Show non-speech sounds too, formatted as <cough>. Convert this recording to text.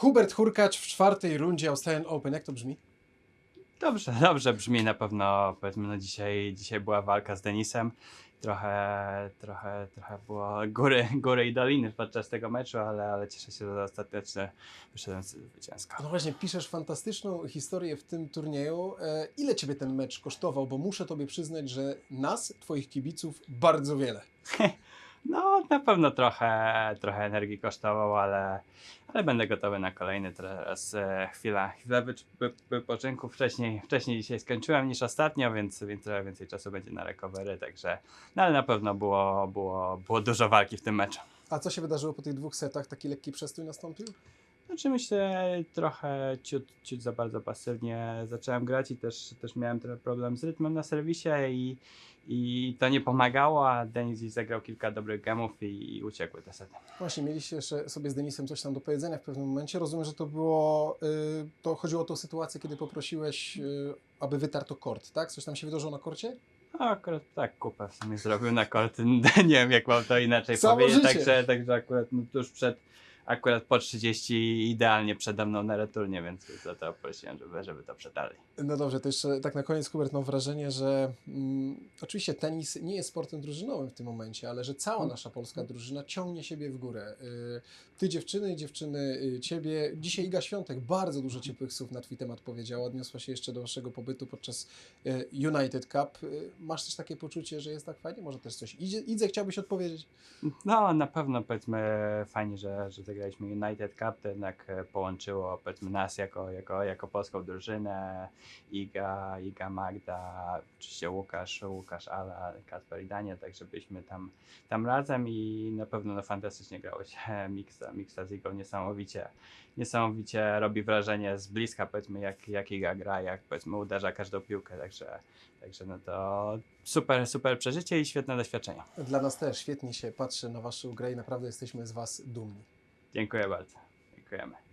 Hubert Hurkacz w czwartej rundzie Australian Open. Jak to brzmi? Dobrze, <laughs> dobrze brzmi na pewno. Powiedzmy, no dzisiaj, dzisiaj była walka z Denisem. Trochę, trochę, trochę było góry, <laughs> góry i doliny podczas tego meczu, ale, ale cieszę się, że ostatecznie wyszedłem zwycięsko. No właśnie, piszesz fantastyczną historię w tym turnieju. E, ile ciebie ten mecz kosztował? Bo muszę tobie przyznać, że nas, twoich kibiców, bardzo wiele. <laughs> No, na pewno trochę, trochę energii kosztował, ale, ale będę gotowy na kolejny. Teraz e, chwila, chwila wypoczynku. Wcześniej, wcześniej dzisiaj skończyłem niż ostatnio, więc, więc trochę więcej czasu będzie na recovery, także no, ale na pewno było, było, było dużo walki w tym meczu. A co się wydarzyło po tych dwóch setach? Taki lekki przestój nastąpił? Znaczy myślę trochę ciut, ciut za bardzo pasywnie zacząłem grać i też, też miałem trochę problem z rytmem na serwisie i, i to nie pomagało, a Denis zagrał kilka dobrych gemów i, i uciekły te sety. Właśnie, mieliście jeszcze sobie z Denisem coś tam do powiedzenia w pewnym momencie. Rozumiem, że to było, y, to chodziło o tą sytuację, kiedy poprosiłeś, y, aby wytarto kort, tak? Coś tam się wydarzyło na korcie? No, akurat tak, kupę w sumie zrobił na korty. <laughs> Nie wiem, jak mam to inaczej Samo powiedzieć. życie. Także, także akurat no, tuż przed, akurat po 30 idealnie przede mną na returnie, więc za to prosiłem, żeby, żeby to przetarli. No dobrze, to jeszcze tak na koniec, Hubert, mam wrażenie, że mm, oczywiście tenis nie jest sportem drużynowym w tym momencie, ale że cała nasza polska drużyna ciągnie siebie w górę. Y, ty dziewczyny, dziewczyny y, ciebie. Dzisiaj Iga Świątek bardzo dużo ciepłych słów na twój temat powiedziała, odniosła się jeszcze do waszego pobytu podczas y, United Cup. Y, masz też takie poczucie, że jest tak fajnie? Może też coś idzie, Idze chciałbyś odpowiedzieć? No, na pewno powiedzmy fajnie, że, że zagraliśmy United Cup, to jednak e, połączyło powiedzmy nas jako, jako, jako polską drużynę, Iga, Iga Magda, oczywiście Łukasz, Łukasz Ala, Kasper i Daniel, także byliśmy tam, tam razem i na pewno no, fantastycznie grało się <laughs> Mixa, Mixa z Igą, niesamowicie, niesamowicie robi wrażenie z bliska powiedzmy jak, jak Iga gra, jak powiedzmy uderza każdą piłkę, także, także no to super, super przeżycie i świetne doświadczenie. Dla nas też świetnie się patrzy na waszą grę i naprawdę jesteśmy z was dumni. Dziękuję bardzo. Dziękujemy.